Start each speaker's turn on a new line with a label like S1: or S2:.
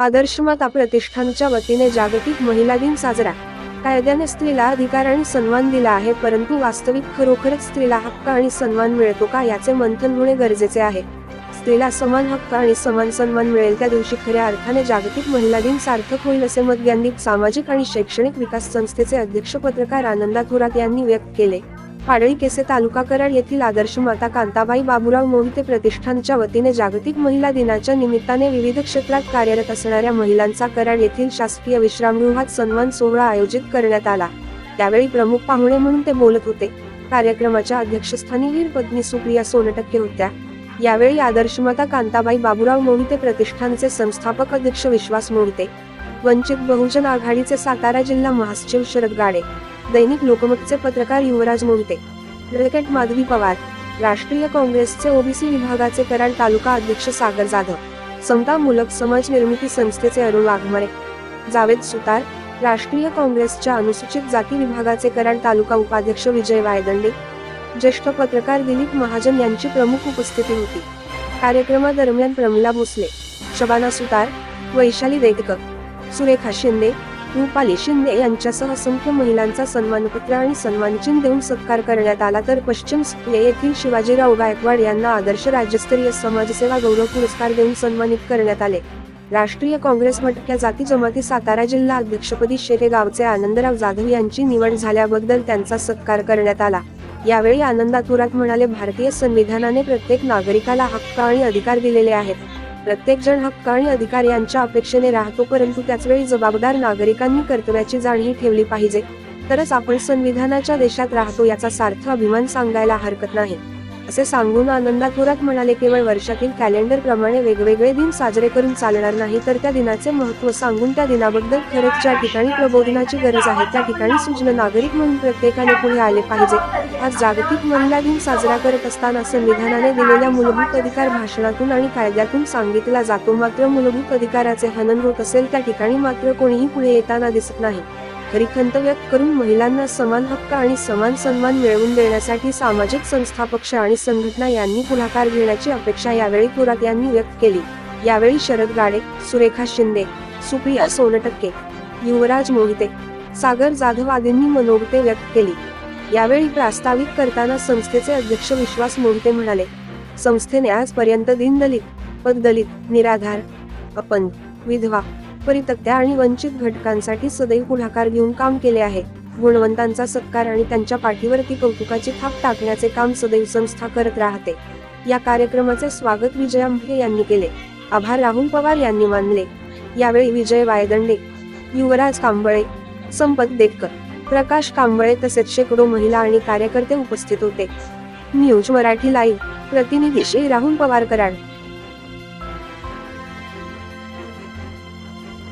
S1: आदर्शमाता प्रतिष्ठानच्या वतीने जागतिक महिला दिन साजरा. कायद्याने स्त्रीला अधिकार आणि सन्मान दिला आहे परंतु वास्तविक खरोखरच स्त्रीला हक्क आणि सन्मान मिळतो का याचे मंथन होणे गरजेचे आहे. स्त्रीला समान हक्क आणि समान सन्मान मिळेल त्या दिवशी खऱ्या अर्थाने जागतिक महिला दिन सार्थक होईल असे मत ज्ञानदीप सामाजिक आणि शैक्षणिक विकास संस्थेचे अध्यक्ष पत्रकार आनंदा थोरात यांनी व्यक्त केले. पाडळी केसे तालुका कराड येथील आदर्श माता कांताबाई बाबुराव मोहिते प्रतिष्ठानच्या वतीने जागतिक महिला दिनाच्या निमित्ताने विविध क्षेत्रात कार्यरत असणाऱ्या महिलांचा कराड येथील शासकीय विश्रामगृहात सन्मान सोहळा आयोजित करण्यात आला. त्यावेळी प्रमुख पाहुणे म्हणून ते बोलत होते. कार्यक्रमाच्या अध्यक्षस्थानी वीर पत्नी सुप्रिया सोनटक्के होत्या. यावेळी आदर्शमाता कांताबाई बाबुराव मोहिते प्रतिष्ठानचे संस्थापक अध्यक्ष विश्वास मोहिते. वंचित बहुजन आघाडीचे सातारा जिल्हा महासचिव शरद गाडे. दैनिक लोकमतचे पत्रकार युवराज मोहिते क्रिकेट माधवी पवार राष्ट्रीय काँग्रेसचे ओबीसी विभागाचे कराड तालुका अध्यक्ष सागर जाधव समतामूलक समाज निर्मिती संस्थेचे अरुण वाघमारे जावेद सुतार राष्ट्रीय काँग्रेसच्या अनुसूचित जाती विभागाचे कराड तालुका उपाध्यक्ष विजय वायदंडे ज्येष्ठ पत्रकार दिलीप महाजन यांची प्रमुख उपस्थिती होती. कार्यक्रमादरम्यान प्रमिला भोसले शबाना सुतार वैशाली देटकर सुरेखा शिंदे रुपाली शिंदे यांच्यासह असंख्य महिलांचा सन्मानपत्र आणि सन्मानचिन्ह देऊन सत्कार करण्यात आला तर पश्चिम सुप्रिया येथील शिवाजीराव गायकवाड यांना आदर्श राज्यस्तरीय समाजसेवा गौरव पुरस्कार देऊन सन्मानित करण्यात आले. राष्ट्रीय काँग्रेस मटक्या जाती जमाती सातारा जिल्हा अध्यक्षपदी शेरेगावचे आनंदराव जाधव यांची निवड झाल्याबद्दल त्यांचा सत्कार करण्यात आला. यावेळी आनंदापुरात म्हणाले भारतीय संविधानाने प्रत्येक नागरिकाला हक्क आणि अधिकार दिलेले आहेत. प्रत्येकजण हक्क आणि अधिकार यांच्या अपेक्षेने राहतो परंतु त्याचवेळी जबाबदार नागरिकांनी कर्तव्याची जाणीव ठेवली पाहिजे. तरच आपण संविधानाच्या देशात राहतो याचा सार्थ अभिमान सांगायला हरकत नाही. असे सांगून आनंदा थोरात म्हणाले केवळ वर्षातील कॅलेंडर प्रमाणे वेगवेगळे दिन साजरे करून चालणार नाही तर त्या दिनाचे महत्त्व सांगून त्या दिनाबद्दल खरंच ज्या ठिकाणी प्रबोधनाची गरज आहे त्या ठिकाणी सूचना नागरिक म्हणून प्रत्येकाने पुढे आले पाहिजे. आज जागतिक महिला दिन साजरा करत असताना संविधानाने दिलेल्या मूलभूत अधिकार भाषणातून आणि कायद्यातून सांगितला जातो मात्र मूलभूत अधिकाराचे हनन होत असेल त्या ठिकाणी मात्र कोणीही पुढे येताना दिसत नाही. खरी खंत व्यक्त करून महिलांना समान हक्क आणि समान सन्मान मिळवून देण्यासाठी सामाजिक संस्था पक्ष आणि संघटना यांनी पुढाकार घेण्याची अपेक्षा यावेळी पुरात यांनी व्यक्त केली. यावेळी शरद गाडे सुरेखा शिंदे सुप्रिया सोनटक्के युवराज मोहिते सागर जाधव आदींनी मनोगते व्यक्त केली. यावेळी प्रास्ताविक करताना संस्थेचे अध्यक्ष विश्वास मोहिते म्हणाले संस्थेने आजपर्यंत दीनदलित पददलित निराधार अपंग विधवा परितक्त्या आणि वंचित घटकांसाठी सदैव पुढाकार घेऊन काम केले आहे. गुणवंतांचा सत्कार आणि त्यांच्या पाठीवरती कौतुकाची थाप टाकण्याचे काम सदैव संस्था करत राहते. या कार्यक्रमाचे स्वागत विजय आंभे यांनी केले. आभार राहुल पवार यांनी मानले. यावेळी विजय वायदंडे युवराज कांबळे संपत देखकर प्रकाश कांबळे तसेच शेकडो महिला आणि कार्यकर्ते उपस्थित होते. न्यूज मराठी लाईव्ह प्रतिनिधी श्री राहुल पवार कराड